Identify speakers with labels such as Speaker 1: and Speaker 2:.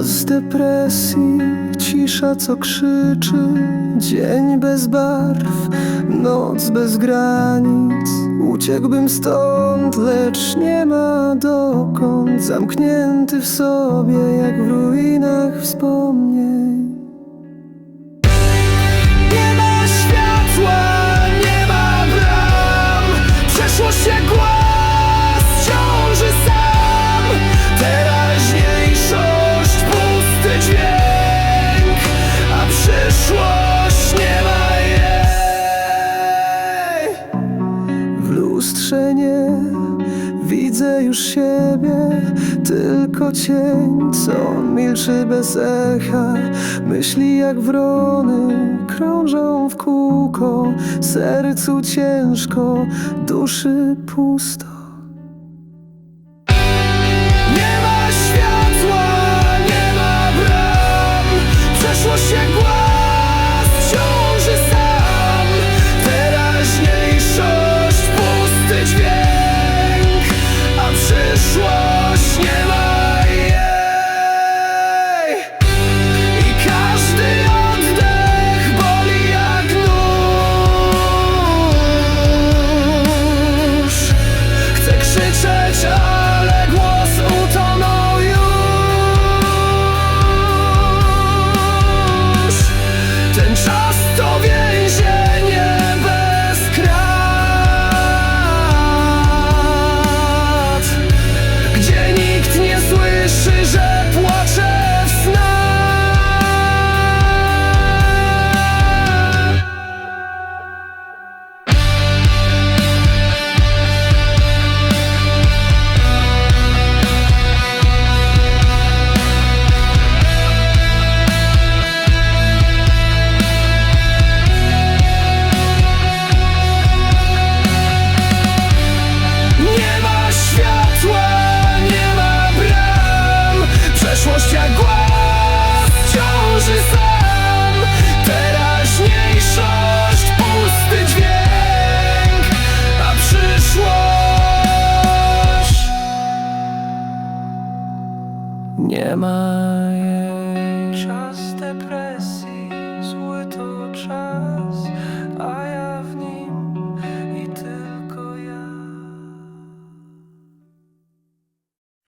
Speaker 1: Czas depresji, cisza co krzyczy Dzień bez barw, noc bez granic. Uciekłbym stąd, lecz nie ma dokąd. Zamknięty w sobie jak w ruinach wspomnień widzę już siebie Tylko cień, co milczy bez echa. Myśli jak wrony krążą w kółko Sercu ciężko, duszy pusto seja sam. Teraźniejszość pusty dźwięk A przyszłość Nie ma